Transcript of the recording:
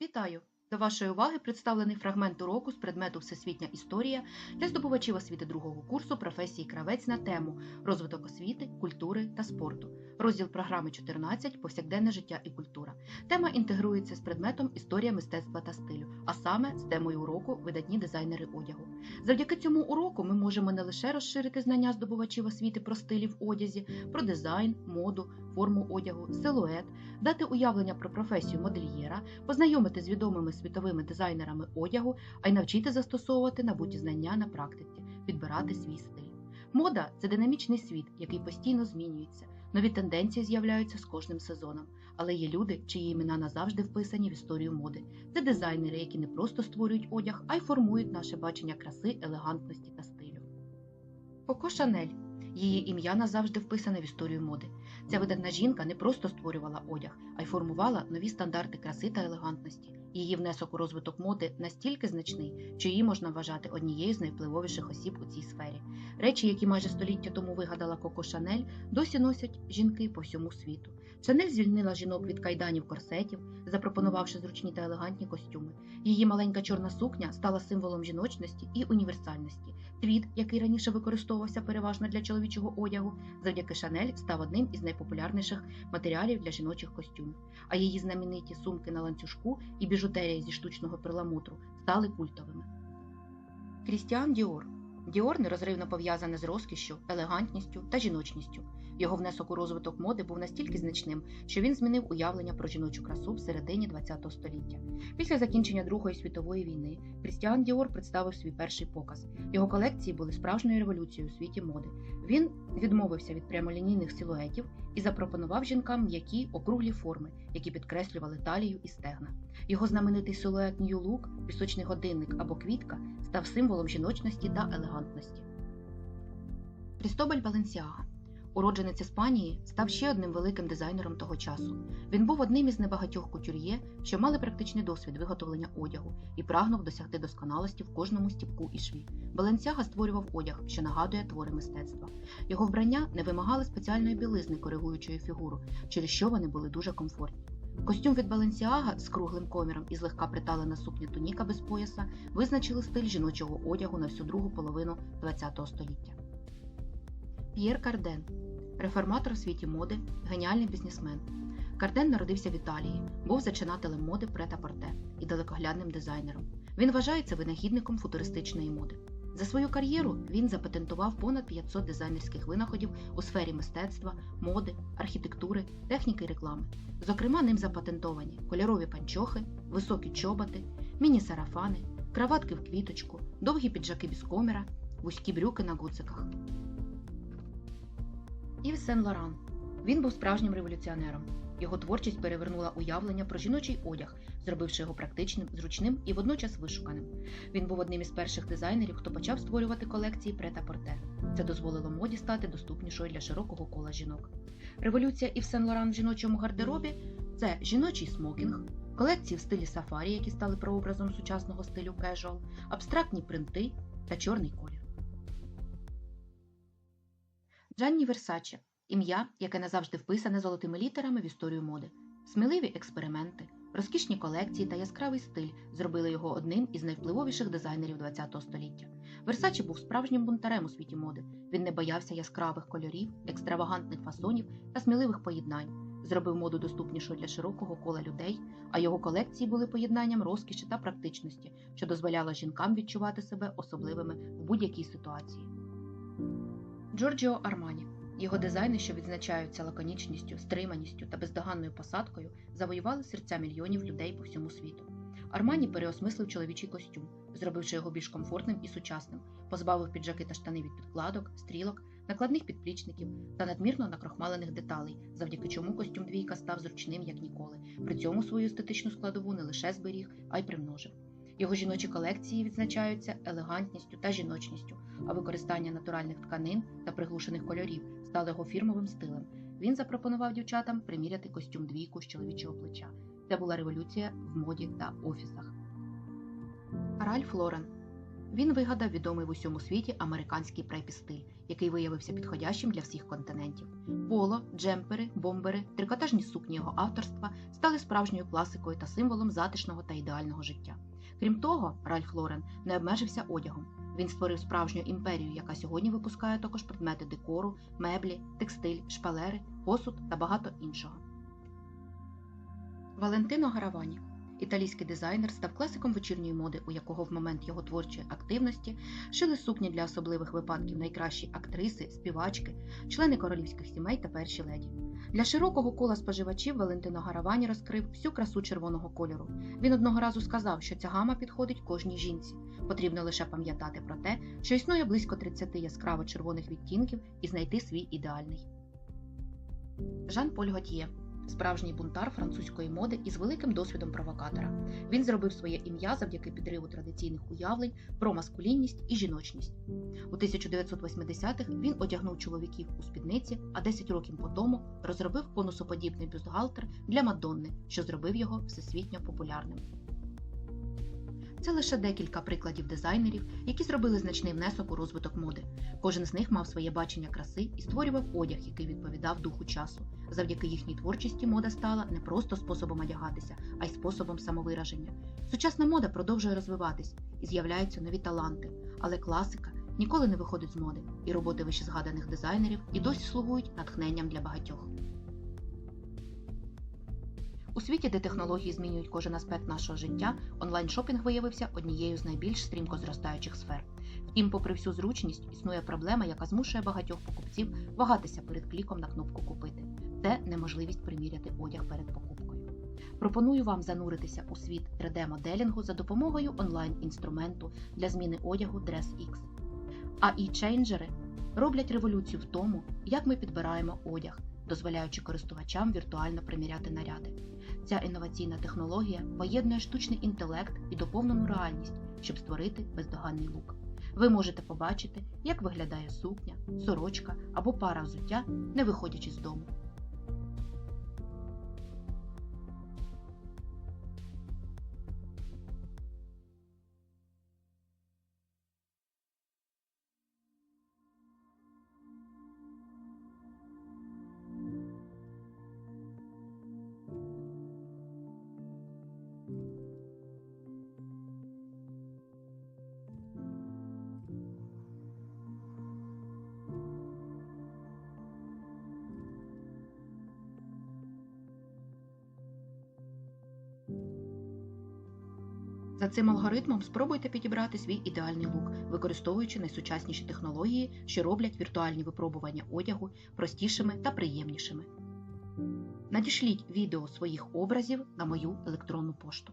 Вітаю! До вашої уваги представлений фрагмент уроку з предмету Всесвітня історія для здобувачів освіти другого курсу професії кравець на тему розвиток освіти, культури та спорту. Розділ програми 14 Повсякденне життя і культура. Тема інтегрується з предметом Історія мистецтва та стилю, а саме з темою уроку Видатні дизайнери одягу. Завдяки цьому уроку ми можемо не лише розширити знання здобувачів освіти про стилі в одязі, про дизайн, моду, форму одягу, силует, дати уявлення про професію модельєра, познайомити з відомими світовими дизайнерами одягу, а й навчити застосовувати набуті знання на практиці, підбирати свій стиль. Мода це динамічний світ, який постійно змінюється. Нові тенденції з'являються з кожним сезоном, але є люди, чиї імена назавжди вписані в історію моди. Це дизайнери, які не просто створюють одяг, а й формують наше бачення краси, елегантності та стилю. Коко Шанель. Її ім'я назавжди вписане в історію моди. Ця видатна жінка не просто створювала одяг, а й формувала нові стандарти краси та елегантності. Її внесок у розвиток моди настільки значний, що її можна вважати однією з найвпливовіших осіб у цій сфері. Речі, які майже століття тому вигадала Коко Шанель, досі носять жінки по всьому світу. Шанель звільнила жінок від кайданів корсетів, запропонувавши зручні та елегантні костюми. Її маленька чорна сукня стала символом жіночності і універсальності. Твіт, який раніше використовувався переважно для чоловічого одягу, завдяки Шанель став одним із найпопулярніших матеріалів для жіночих костюмів. А її знамениті сумки на ланцюжку і біжутерія зі штучного перламутру стали культовими. Крістіан Діор Діор нерозривно пов'язане з розкішшю, елегантністю та жіночністю. Його внесок у розвиток моди був настільки значним, що він змінив уявлення про жіночу красу в середині ХХ століття. Після закінчення Другої світової війни Крістіан Діор представив свій перший показ. Його колекції були справжньою революцією у світі моди. Він відмовився від прямолінійних силуетів і запропонував жінкам м'які округлі форми, які підкреслювали талію і стегна. Його знаменитий силует Нью Лук, пісочний годинник або квітка став символом жіночності та елегантності. Крістобаль Баленсіага Уродженець Іспанії став ще одним великим дизайнером того часу. Він був одним із небагатьох кутюр'є, що мали практичний досвід виготовлення одягу і прагнув досягти досконалості в кожному стіпку і шві. Баленсіага створював одяг, що нагадує твори мистецтва. Його вбрання не вимагали спеціальної білизни, коригуючої фігуру, через що вони були дуже комфортні. Костюм від Баленсіага з круглим коміром і злегка приталена сукня туніка без пояса визначили стиль жіночого одягу на всю другу половину ХХ століття. П'єр Карден реформатор у світі моди, геніальний бізнесмен. Карден народився в Італії, був зачинателем моди прета-порте і далекоглядним дизайнером. Він вважається винахідником футуристичної моди. За свою кар'єру він запатентував понад 500 дизайнерських винаходів у сфері мистецтва, моди, архітектури, техніки і реклами. Зокрема, ним запатентовані кольорові панчохи, високі чоботи, міні-сарафани, краватки в квіточку, довгі піджаки без коміра, вузькі брюки на гуциках. Ів Сен Лоран. Він був справжнім революціонером. Його творчість перевернула уявлення про жіночий одяг, зробивши його практичним, зручним і водночас вишуканим. Він був одним із перших дизайнерів, хто почав створювати колекції прета-порте. Це дозволило моді стати доступнішою для широкого кола жінок. Революція Ів Сен Лоран в жіночому гардеробі це жіночий смокінг, колекції в стилі сафарі, які стали прообразом сучасного стилю кежуал, абстрактні принти та чорний колір. Джанні Версаче ім'я, яке назавжди вписане золотими літерами в історію моди. Сміливі експерименти, розкішні колекції та яскравий стиль зробили його одним із найвпливовіших дизайнерів ХХ століття. Версаче був справжнім бунтарем у світі моди. Він не боявся яскравих кольорів, екстравагантних фасонів та сміливих поєднань. Зробив моду доступнішою для широкого кола людей, а його колекції були поєднанням розкіші та практичності, що дозволяло жінкам відчувати себе особливими в будь-якій ситуації. Джорджіо Армані. Його дизайни, що відзначаються лаконічністю, стриманістю та бездоганною посадкою, завоювали серця мільйонів людей по всьому світу. Армані переосмислив чоловічий костюм, зробивши його більш комфортним і сучасним, позбавив піджаки та штани від підкладок, стрілок, накладних підплічників та надмірно накрохмалених деталей, завдяки чому костюм двійка став зручним як ніколи. При цьому свою естетичну складову не лише зберіг, а й примножив. Його жіночі колекції відзначаються елегантністю та жіночністю, а використання натуральних тканин та приглушених кольорів стало його фірмовим стилем. Він запропонував дівчатам приміряти костюм двійку з чоловічого плеча. Це була революція в моді та офісах. Ральф Лорен Він вигадав відомий в усьому світі американський препістиль, який виявився підходящим для всіх континентів. Поло, джемпери, бомбери, трикотажні сукні його авторства стали справжньою класикою та символом затишного та ідеального життя. Крім того, Ральф Лорен не обмежився одягом. Він створив справжню імперію, яка сьогодні випускає також предмети декору, меблі, текстиль, шпалери, посуд та багато іншого. Валентино Гаравані Італійський дизайнер став класиком вечірньої моди, у якого в момент його творчої активності шили сукні для особливих випадків найкращі актриси, співачки, члени королівських сімей та перші леді. Для широкого кола споживачів Валентино Гаравані розкрив всю красу червоного кольору. Він одного разу сказав, що ця гама підходить кожній жінці. Потрібно лише пам'ятати про те, що існує близько 30 яскраво червоних відтінків і знайти свій ідеальний. Жан Поль Готьє справжній бунтар французької моди із великим досвідом провокатора. Він зробив своє ім'я завдяки підриву традиційних уявлень про маскулінність і жіночність. У 1980-х він одягнув чоловіків у спідниці, а 10 років по тому розробив конусоподібний бюстгальтер для Мадонни, що зробив його всесвітньо популярним. Це лише декілька прикладів дизайнерів, які зробили значний внесок у розвиток моди. Кожен з них мав своє бачення краси і створював одяг, який відповідав духу часу. Завдяки їхній творчості мода стала не просто способом одягатися, а й способом самовираження. Сучасна мода продовжує розвиватись і з'являються нові таланти, але класика ніколи не виходить з моди, і роботи вищезгаданих дизайнерів і досі слугують натхненням для багатьох. У світі, де технології змінюють кожен аспект нашого життя, онлайн-шопінг виявився однією з найбільш стрімко зростаючих сфер. Втім, попри всю зручність, існує проблема, яка змушує багатьох покупців вагатися перед кліком на кнопку Купити це неможливість приміряти одяг перед покупкою. Пропоную вам зануритися у світ 3D-моделінгу за допомогою онлайн-інструменту для зміни одягу DressX. ai чейнджери роблять революцію в тому, як ми підбираємо одяг, дозволяючи користувачам віртуально приміряти наряди. Ця інноваційна технологія поєднує штучний інтелект і доповнену реальність, щоб створити бездоганний лук. Ви можете побачити, як виглядає сукня, сорочка або пара взуття, не виходячи з дому. За цим алгоритмом спробуйте підібрати свій ідеальний лук, використовуючи найсучасніші технології, що роблять віртуальні випробування одягу простішими та приємнішими. Надішліть відео своїх образів на мою електронну пошту.